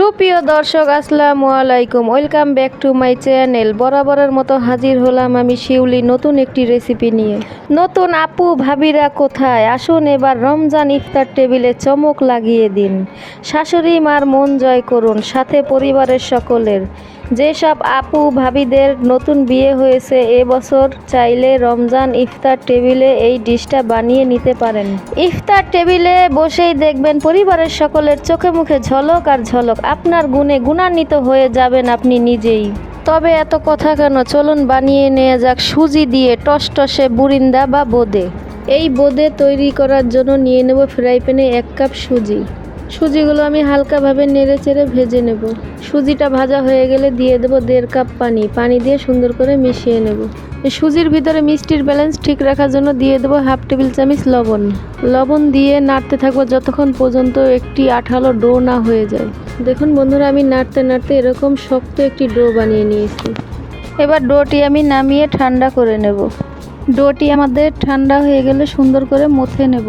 সুপ্রিয় দর্শক, আসসালামু আলাইকুম। Welcome back to my channel বরাবরের মতো হাজির হলাম আমি শিউলি নতুন একটি রেসিপি নিয়ে। নতুন আপু ভাবিরা কোথায়? আসুন এবার রমজান ইফতার টেবিলে চমক লাগিয়ে দিন। শাশুড়ি মার মন জয় করুন, সাথে পরিবারের সকলের। যেসব আপু ভাবিদের নতুন বিয়ে হয়েছে এবছর চাইলে রমজান ইফতার টেবিলে এই ডিশটা বানিয়ে নিতে পারেন। ইফতার টেবিলে বসেই দেখবেন পরিবারের সকলের চোখে মুখে ঝলক আর ঝলক। আপনার গুণে গুণান্বিত হয়ে যাবেন আপনি নিজেই। তবে এত কথা কেন? চলুন বানিয়ে নেওয়া যাক সুজি দিয়ে টসটসে বুরিন্দা বা বোদে। এই বোদে তৈরি করার জন্য নিয়ে নেব ফ্রাই প্যানে এক কাপ সুজি। সুজিগুলো আমি হালকাভাবে নেড়ে চেড়ে ভেজে নেব। সুজিটা ভাজা হয়ে গেলে দিয়ে দেব দেড় কাপ পানি। পানি দিয়ে সুন্দর করে মিশিয়ে নেব। সুজির ভিতরে মিষ্টির ব্যালেন্স ঠিক রাখার জন্য দিয়ে দেবো হাফ টেবিল চামচ লবণ। লবণ দিয়ে নাড়তে থাকব যতক্ষণ পর্যন্ত একটি আঠালো ডো না হয়ে যায়। দেখুন বন্ধুরা, আমি নাড়তে নাড়তে এরকম শক্ত একটি ডো বানিয়ে নিয়েছি। এবার ডোটি আমি নামিয়ে ঠান্ডা করে নেব। ডোটি আমাদের ঠান্ডা হয়ে গেলে সুন্দর করে মথে নেব।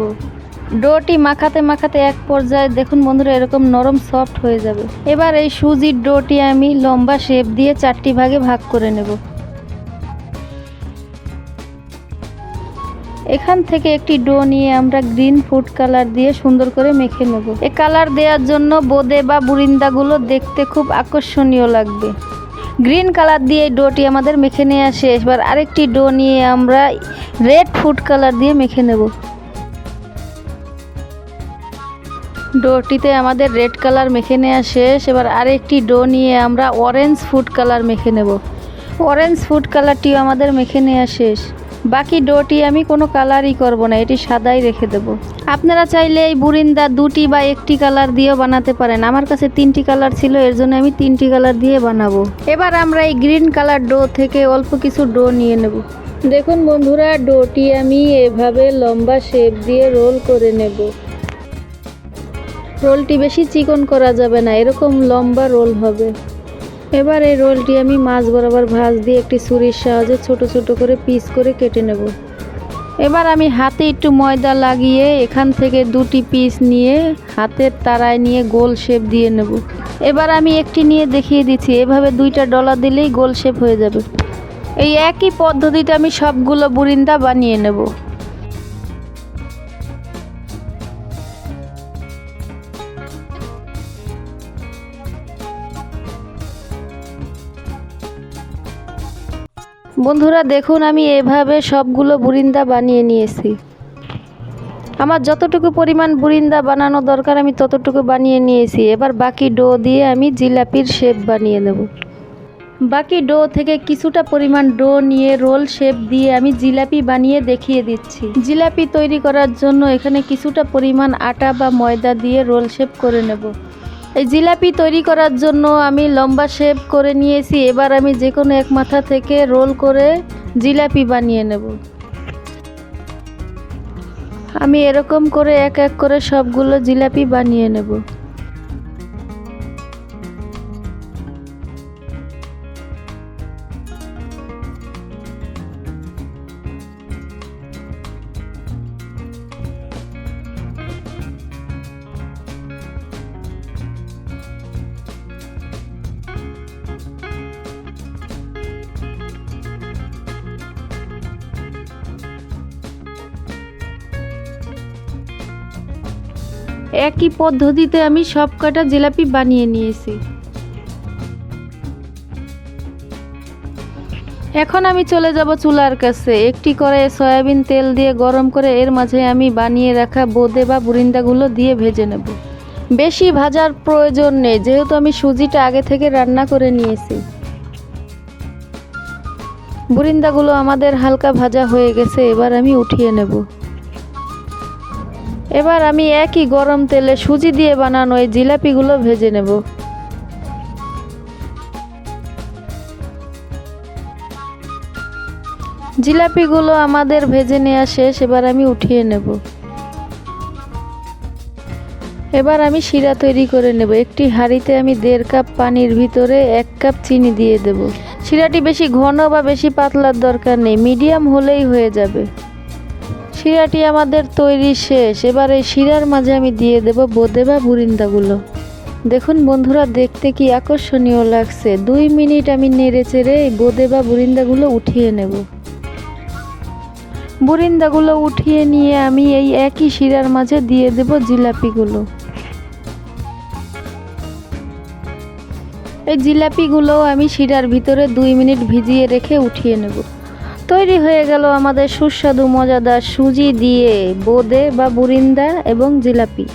ডোটি মাখাতে মাখাতে এক পর্যায়ে দেখুন বন্ধুরা, এরকম নরম সফট হয়ে যাবে। এবার এই সুজির ডোটি আমি লম্বা শেপ দিয়ে চারটি ভাগে ভাগ করে নেব। এখান থেকে একটি ডো নিয়ে আমরা গ্রিন ফুড কালার দিয়ে সুন্দর করে মেখে নেব। এ কালার দেওয়ার জন্য বোদে বা বুরিন্দাগুলো দেখতে খুব আকর্ষণীয় লাগবে। গ্রিন কালার দিয়ে এই ডোটি আমাদের মেখে নেওয়া শেষ। এবার আরেকটি ডো নিয়ে আমরা রেড ফুড কালার দিয়ে মেখে নেব। ডোটিতে আমাদের রেড কালার মেখে নেওয়া শেষ। এবার আরেকটি ডো নিয়ে আমরা অরেঞ্জ ফুড কালার মেখে নেব। অরেঞ্জ ফুড কালারটিও আমাদের মেখে নেওয়া শেষ। বাকি ডোটি আমি কোনো কালারই করব না, এটি সাদাই রেখে দেব। আপনারা চাইলে এই বুরিন্দা দুটি বা একটি কালার দিয়েও বানাতে পারেন। আমার কাছে তিনটি কালার ছিল, এর জন্য আমি তিনটি কালার দিয়ে বানাবো। এবার আমরা এই গ্রিন কালার ডো থেকে অল্প কিছু ডো নিয়ে নেব। দেখুন বন্ধুরা, ডোটি আমি এভাবে লম্বা শেপ দিয়ে রোল করে নেব। রোলটি বেশি চিকন করা যাবে না, এরকম লম্বা রোল হবে। এবার এই রোলটি আমি মাছ বরাবর ভাঁজ দিয়ে একটি ছুরির সাহায্যে ছোট ছোট করে পিস করে কেটে নেব। এবার আমি হাতে একটু ময়দা লাগিয়ে এখান থেকে দুটি পিস নিয়ে হাতের তারায় নিয়ে গোল শেপ দিয়ে নেব। এবার আমি একটি নিয়ে দেখিয়ে দিচ্ছি, এভাবে দুইটা ডলা দিলেই গোল শেপ হয়ে যাবে। এই একই পদ্ধতিতে আমি সবগুলো বুরিন্দা বানিয়ে নেব। বন্ধুরা দেখুন, আমি এভাবে সবগুলো বুরিন্দা বানিয়ে নিয়েছি। আমার যতটুকু পরিমাণ বুরিন্দা বানানো দরকার, আমি ততটুকু বানিয়ে নিয়েছি। এবার বাকি ডো দিয়ে আমি জিলাপির শেপ বানিয়ে নেব। বাকি ডো থেকে কিছুটা পরিমাণ ডো নিয়ে রোল শেপ দিয়ে আমি জিলাপি বানিয়ে দেখিয়ে দিচ্ছি। জিলাপি তৈরি করার জন্য এখানে কিছুটা পরিমাণ আটা বা ময়দা দিয়ে রোল শেপ করে নেব। এই জিলাপি তৈরি করার জন্য আমি লম্বা শেপ করে নিয়েছি। এবার আমি যে কোনো এক মাথা থেকে রোল করে জিলাপি বানিয়ে নেব। আমি এরকম করে এক এক করে সবগুলো জিলাপি বানিয়ে নেব। একই পদ্ধতিতে আমি সব কটা জিলাপি বানিয়ে নিয়েছি। এখন আমি চলে যাব চুলার কাছে। একটি করে সয়াবিন তেল দিয়ে গরম করে এর মাঝে আমি বানিয়ে রাখা বোদে বা বুরিন্দাগুলো দিয়ে ভেজে নেব। বেশি ভাজার প্রয়োজন নেই, যেহেতু আমি সুজিটা আগে থেকে রান্না করে নিয়েছি। বুরিন্দাগুলো আমাদের হালকা ভাজা হয়ে গেছে, এবার আমি উঠিয়ে নেব। এবার আমি একই গরম তেলে সুজি দিয়ে বানানো এই জিলাপিগুলো ভেজে নেব। জিলাপিগুলো আমাদের ভেজে নেওয়া শেষ, এবার আমি উঠিয়ে নেব। এবার আমি শিরা তৈরি করে নেব। একটি হাঁড়িতে আমি দেড় কাপ পানির ভিতরে এক কাপ চিনি দিয়ে দেব। শিরাটি বেশি ঘন বা বেশি পাতলার দরকার নেই, মিডিয়াম হলেই হয়ে যাবে। শিরাটি আমাদের তৈরি শেষ। এবার এই শিরার মাঝে আমি দিয়ে দেব বোদে বা বুরিন্দাগুলো। দেখুন বন্ধুরা, দেখতে কি আকর্ষণীয় লাগছে। দুই মিনিট আমি নেড়ে চেড়ে এই বোঁদে বা বুরিন্দাগুলো উঠিয়ে নেব। বুরিন্দাগুলো উঠিয়ে নিয়ে আমি এই একই শিরার মাঝে দিয়ে দেব জিলাপিগুলো। এই জিলাপিগুলো আমি শিরার ভিতরে দুই মিনিট ভিজিয়ে রেখে উঠিয়ে নেব। তৈরি হয়ে গেল আমাদের সুস্বাদু মজাদার সুজি দিয়ে বোদে বা বুরিন্দা এবং জিলাপি।